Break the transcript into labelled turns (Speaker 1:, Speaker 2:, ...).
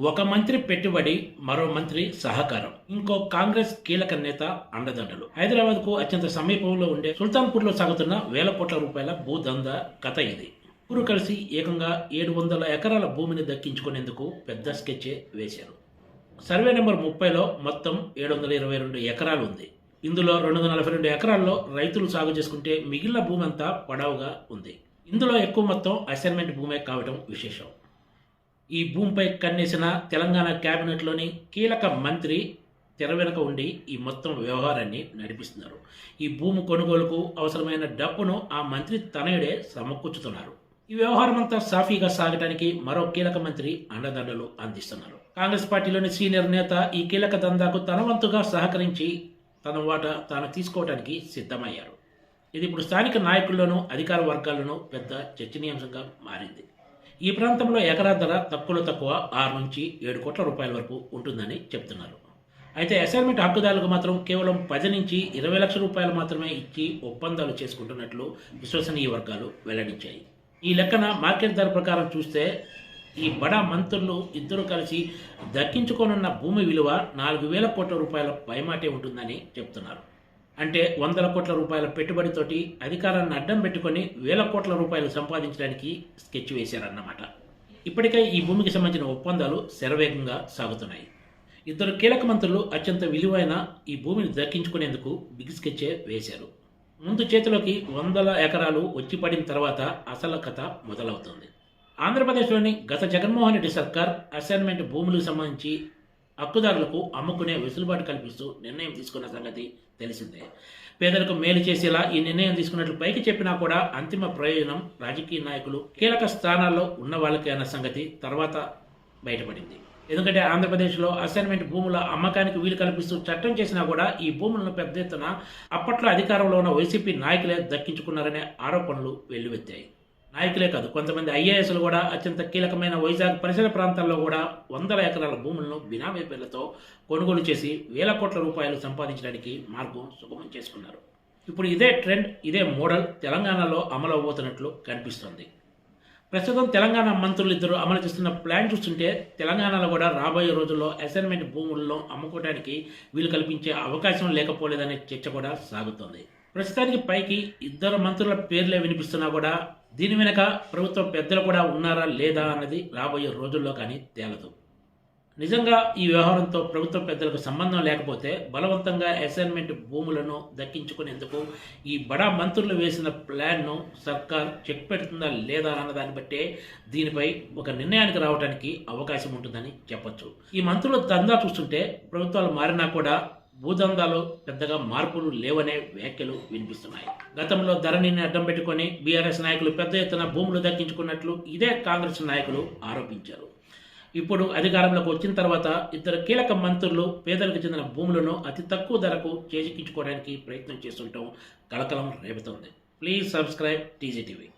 Speaker 1: ఒక మంత్రి పెట్టుబడి మరో మంత్రి సహకారం. ఇంకో కాంగ్రెస్ కీలక నేత అండదండలు. హైదరాబాద్కు అత్యంత సమీపంలో ఉండే సుల్తాన్పూర్లో సాగుతున్న వేల కోట్ల రూపాయల భూదంద కథ ఇది. ఊరు కలిసి ఏకంగా ఏడు వందల ఎకరాల భూమిని దక్కించుకునేందుకు పెద్ద స్కెచ్ వేశారు. సర్వే నెంబర్ ముప్పైలో మొత్తం ఏడు వందల ఇరవై రెండు ఎకరాలు ఉంది. ఇందులో రెండు వందల నలభై రెండు ఎకరాల్లో రైతులు సాగు చేసుకుంటే మిగిలిన భూమి అంతా పడవుగా ఉంది. ఇందులో ఎక్కువ మొత్తం అసైన్మెంట్ భూమే కావడం విశేషం. ఈ భూమిపై కన్నేసిన తెలంగాణ క్యాబినెట్లోని కీలక మంత్రి తెర వెనుక ఉండి ఈ మొత్తం వ్యవహారాన్ని నడిపిస్తున్నారు. ఈ భూమి కొనుగోలుకు అవసరమైన డబ్బును ఆ మంత్రి తనయుడే సమకూర్చుతున్నారు. ఈ వ్యవహారం అంతా సాఫీగా సాగడానికి మరో కీలక మంత్రి అండదండలు అందిస్తున్నారు. కాంగ్రెస్ పార్టీలోని సీనియర్ నేత ఈ కీలక దందాకు తన వంతుగా సహకరించి తన వాటా తాను తీసుకోవడానికి సిద్ధమయ్యారు. ఇది ఇప్పుడు స్థానిక నాయకుల్లోనూ అధికార వర్గాల్లోనూ పెద్ద చర్చనీయాంశంగా మారింది. ఈ ప్రాంతంలో ఎకరా ధర తక్కువలో తక్కువ ఆరు నుంచి ఏడు కోట్ల రూపాయల వరకు ఉంటుందని చెప్తున్నారు. అయితే అసైన్మెంట్ హక్కుదారులకు మాత్రం కేవలం పది నుంచి ఇరవై లక్షల రూపాయలు మాత్రమే ఇచ్చి ఒప్పందాలు చేసుకుంటున్నట్లు విశ్వసనీయ వర్గాలు వెల్లడించాయి. ఈ లెక్కన మార్కెట్ ధర ప్రకారం చూస్తే ఈ బడా మంత్రులు ఇద్దరు కలిసి దక్కించుకోనున్న భూమి విలువ నాలుగు వేల కోట్ల రూపాయల పైమాటే ఉంటుందని చెప్తున్నారు. అంటే వందల కోట్ల రూపాయల పెట్టుబడితోటి అధికారాన్ని అడ్డం పెట్టుకొని వేల కోట్ల రూపాయలు సంపాదించడానికి స్కెచ్ వేశారన్నమాట. ఇప్పటికే ఈ భూమికి సంబంధించిన ఒప్పందాలు శరవేగంగా సాగుతున్నాయి. ఇద్దరు కీలక మంత్రులు అత్యంత విలువైన ఈ భూమిని దక్కించుకునేందుకు బిగ్ స్కెచ్చే వేశారు. ముందు చేతిలోకి వందల ఎకరాలు వచ్చి పడిన తర్వాత అసలు కథ మొదలవుతుంది. ఆంధ్రప్రదేశ్లోని గత జగన్మోహన్ రెడ్డి సర్కార్ అసైన్మెంట్ భూములకు సంబంధించి హక్కుదారులకు అమ్ముకునే వెసులుబాటు కల్పిస్తూ నిర్ణయం తీసుకున్న సంగతి తెలిసిందే. పేదలకు మేలు చేసేలా ఈ నిర్ణయం తీసుకున్నట్లు పైకి చెప్పినా కూడా అంతిమ ప్రయోజనం రాజకీయ నాయకులు కీలక స్థానాల్లో ఉన్న వాళ్ళకే అన్న సంగతి తర్వాత బయటపడింది. ఎందుకంటే ఆంధ్రప్రదేశ్లో అసైన్మెంట్ భూముల అమ్మకానికి వీలు కల్పిస్తూ చట్టం చేసినా కూడా ఈ భూములను పెద్ద ఎత్తున అప్పట్లో అధికారంలో ఉన్న వైసీపీ నాయకులే దక్కించుకున్నారనే ఆరోపణలు వెల్లువెత్తాయి. నాయకులే కాదు. కొంతమంది ఐఏఎస్లు కూడా అత్యంత కీలకమైన వైజాగ్ పరిసర ప్రాంతాల్లో కూడా వందల ఎకరాల భూములను బినామీ పేర్లతో కొనుగోలు చేసి వేల కోట్ల రూపాయలు సంపాదించడానికి మార్గం సుగమం చేసుకున్నారు. ఇప్పుడు ఇదే ట్రెండ్ ఇదే మోడల్ తెలంగాణలో అమలు అవబోతున్నట్లు కనిపిస్తోంది. ప్రస్తుతం తెలంగాణ మంత్రులు ఇద్దరు అమలు చేస్తున్న ప్లాన్ చూస్తుంటే తెలంగాణలో కూడా రాబోయే రోజుల్లో అసైన్మెంట్ భూముల్లో అమ్ముకోవడానికి వీలు కల్పించే అవకాశం లేకపోలేదనే చర్చ కూడా సాగుతోంది. ప్రస్తుతానికి పైకి ఇద్దరు మంత్రుల పేర్లే వినిపిస్తున్నా కూడా దీని వెనక ప్రభుత్వ పెద్దలు కూడా ఉన్నారా లేదా అన్నది రాబోయే రోజుల్లో కానీ తేలదు. నిజంగా ఈ వ్యవహారంతో ప్రభుత్వ పెద్దలకు సంబంధం లేకపోతే బలవంతంగా అసైన్మెంట్ భూములను దక్కించుకునేందుకు ఈ బడా మంత్రులు వేసిన ప్లాన్ను సర్కార్ చెక్ పెడుతుందా లేదా అన్న దాన్ని బట్టే దీనిపై ఒక నిర్ణయానికి రావడానికి అవకాశం ఉంటుందని చెప్పొచ్చు. ఈ మంత్రుల దందా చూస్తుంటే ప్రభుత్వాలు మారినా కూడా భూదందాలో పెద్దగా మార్పులు లేవనే వ్యాఖ్యలు వినిపిస్తున్నాయి. గతంలో ధరణిని అడ్డం పెట్టుకొని బీఆర్ఎస్ నాయకులు పెద్ద ఎత్తున భూములు దక్కించుకున్నట్లు ఇదే కాంగ్రెస్ నాయకులు ఆరోపించారు. ఇప్పుడు అధికారంలోకి వచ్చిన తర్వాత ఇద్దరు కీలక మంత్రులు పేదలకు చెందిన భూములను అతి తక్కువ ధరకు చేజిక్కించుకోవడానికి ప్రయత్నం చేస్తుండటం కలకలం రేపుతోంది. Please subscribe TGTV